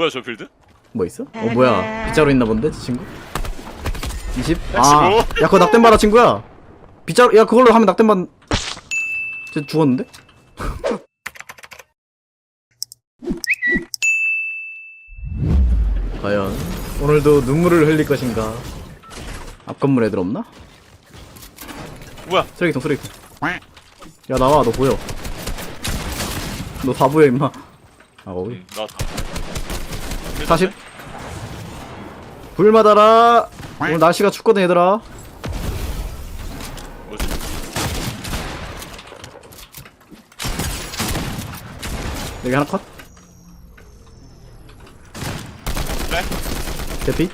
뭐야 저 빌드? 뭐 있어? 어 뭐야 빗자루 있나 본데 저 친구? 20? 아, 백십오? 야 그거 낙뎀 봐라 친구야 빗자루 야 그걸로 하면 낙뎀 받... 쟤 죽었는데? 과연 오늘도 눈물을 흘릴 것인가 앞 건물 애들 없나? 뭐야? 쓰레기통 쓰레기통 야 나와 너 보여 너 다 보여 임마 아 거기 응 나왔다 40불 맞아라. 오늘 날씨가 춥거든 얘들아. 뭐지? 여기 하나 컷. 그래? 대피.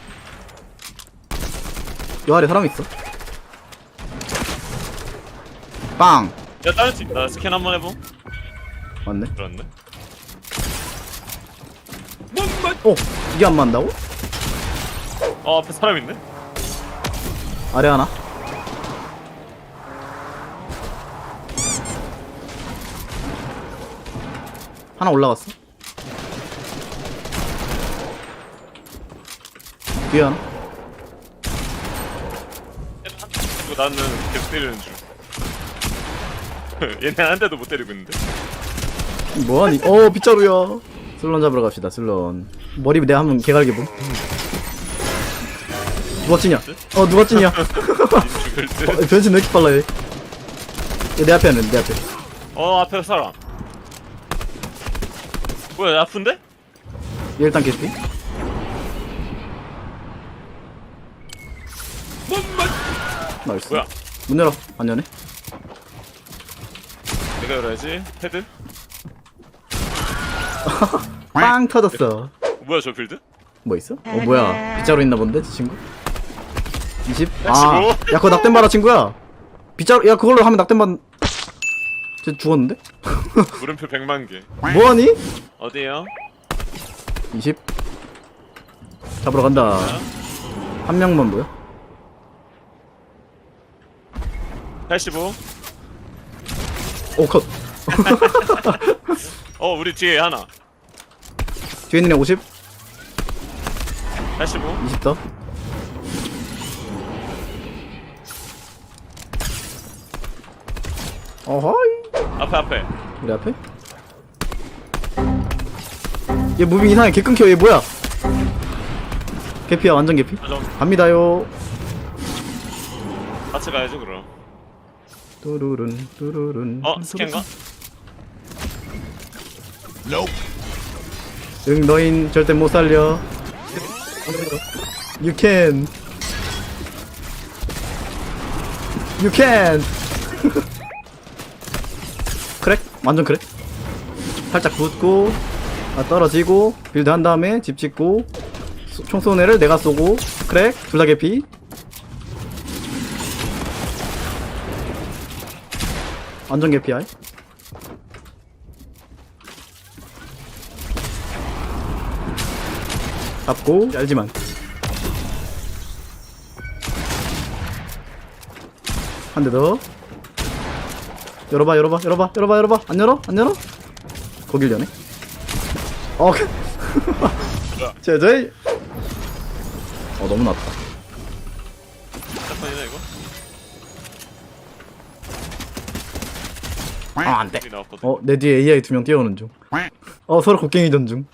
요 아래 사람 있어? 빵. 야 다른 팀나 스캔 한번 해봄. 맞네. 그렇네 어 이게 안 맞는다고? 어 앞에 사람 있네? 아래 하나? 하나 올라갔어? 뒤에 하나? 나는 계속 때리는 중 얘네 한 대도 못 때리고 있는데? 뭐하니? 어 빗자루야. 슬런 잡으러 갑시다 슬런 머리 내가 한번 개갈게 봄 누가 찌냐? 어 누가 찌냐? 죽을 어, 변신 왜 이렇게 빨라 얘? 얘내 앞에 하는 내 앞에. 듯어 앞에 사람. 뭐야 아픈데? 얘 일단 개피. 나이스. 뭐야? 문 열어. 안 여네? 내가 열어야지. 헤드? 빵 터졌어 뭐야 저 빌드? 뭐 있어? 어 뭐야 빗자루 있나 본데 저 친구? 20? 아, 백십오? 야 그거 낙뎀 봐라 친구야 빗자루 야 그걸로 하면 낙뎀 받... 쟤 죽었는데? 물음표 100만 개 뭐하니? 어디에요? 20 잡으러 간다 한 명만 보여? 85 오 컷 어 우리 뒤에 하나 뒤에 있는 애 50? 85 20 더? 어허이. 앞에 앞에. 우리 앞에? 얘 무빙 이상해. 개 끊겨. 얘 뭐야? 개피야 완전 개피. 아, 좀. 갑니다요. 같이 가야죠 그럼. 뚜루룬 뚜루룬. 어 스캔가? 응 너인 절대 못 살려 You can. You can. 크랙? 완전 크랙 살짝 붙고 아, 떨어지고 빌드 한 다음에 집 짓고 쏘- 총 애를 내가 쏘고. 크랙 둘다 개피. 완전 개피야 잡고 알지만. 한 대 더. 열어봐 열어봐 열어봐 열어봐 열어봐. 안 열어? 안 열어? 거길 여네. 어 그- 제자이 어 너무 낮다. 사건이네 이거? 아 안돼. 여기 나왔거든. 어내 뒤에 AI 두 명 뛰어오는 중어 서로 곡괭이 전중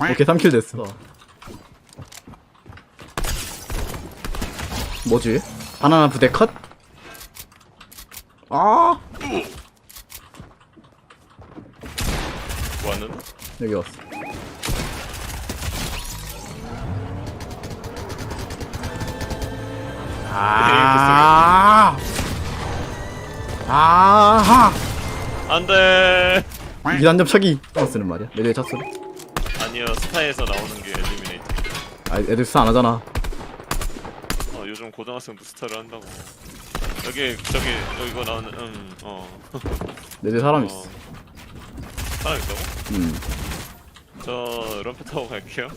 오케이 3킬 됐어. 뭐지? 바나나 부대 컷? 아! 뭐 왔는데? 여기 왔어. 아! 아하 안돼. 이단 접착이 쓰는 말이야? 내 뒤에 찼어 아니요 스타에서 나오는 게 엘리미네이트 아 애들 수사 안 하잖아. 어 요즘 고등학생도 스타를 한다고. 여기 저기 여기 이거 나오는 음어. 내 뒤에 사람 어. 있어. 사람 있다고? 음. 저 럼페 타고 갈게요.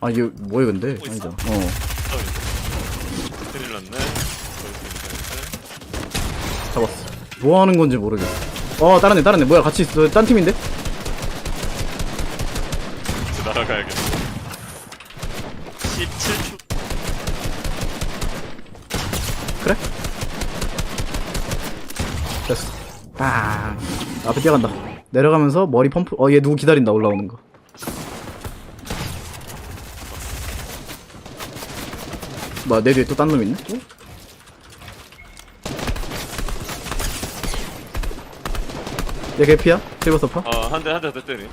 아 이게 뭐야 근데? 뭐 있어? 아니잖아. 어. 사람 있어. 큰일 났네 잡았어. 뭐 하는 건지 모르겠어. 어, 다른 애, 다른 애. 뭐야, 같이 있어. 딴 팀인데? 이제 날아가야겠다 17초 그래? 됐어. 빵. 앞에 뛰어간다. 내려가면서 머리 펌프. 어, 얘 누구 기다린다, 올라오는 거. 뭐야, 내 뒤에 또 딴 놈 있네? 또? 얘 개피야? 실버 서파? 어한 대 한 대 더 때리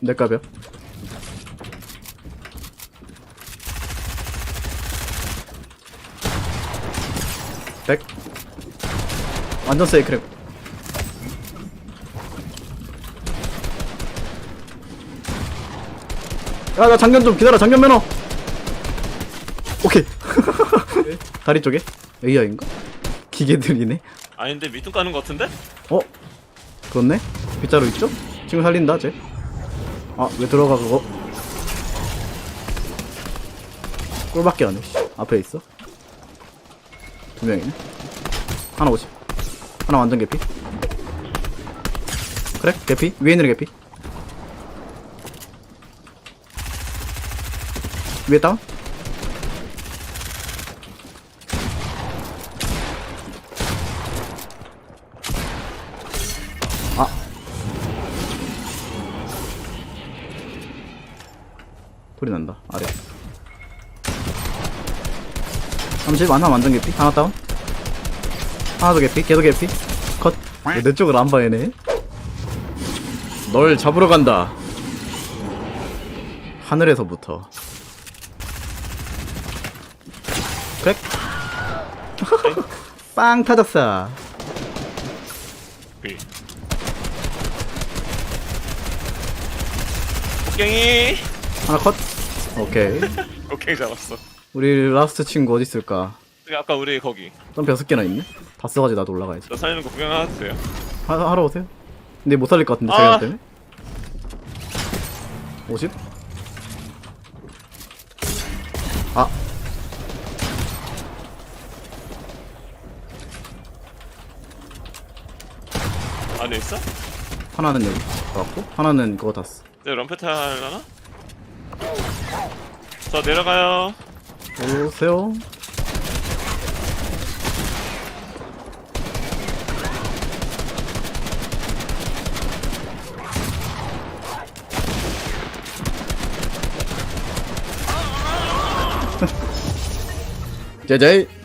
내 값이야. 백. 완전 세이 크랩. 야, 나 장전 좀 기다려. 장전 매너. 오케이. 다리 쪽에 AI인가? 기계들이네. 아닌데 밑둥 까는 거 같은데? 어? 그렇네? 빗자루 있죠? 지금 살린다, 쟤. 아, 왜 들어가, 그거? 꼴밖에 안 해, 씨. 앞에 있어. 두 명이네. 하나 오지. 하나 완전 개피. 그래? 개피? 위에 있는 애 개피. 위에 다운? 아. 소리 난다. 아래. 30 하나 완전 개피. 하나 다운. 하나 더 개피. 걔도 개피. 컷. 왜내 쪽을 안 봐, 얘네. 널 잡으러 간다. 하늘에서부터. 그래? 빵 터졌어. 위 곡괭이 하나 컷. 오케이. 곡괭이 잡았어 우리 라스트 친구 어디 있을까? 아까 우리 거기 점프 여섯 개나 있네. 다 써가지고 나도 올라가야지. 저 살리는 거 구경 하나 주세요 하, 하러 오세요. 근데 못 살릴 것 같은데 아. 제가 때문에. 50? 안에 있어? 하나는 여기 왔고 하나는 그거 탔어. 네 럼페트 하려나? 저 내려가요 오세요. 제제이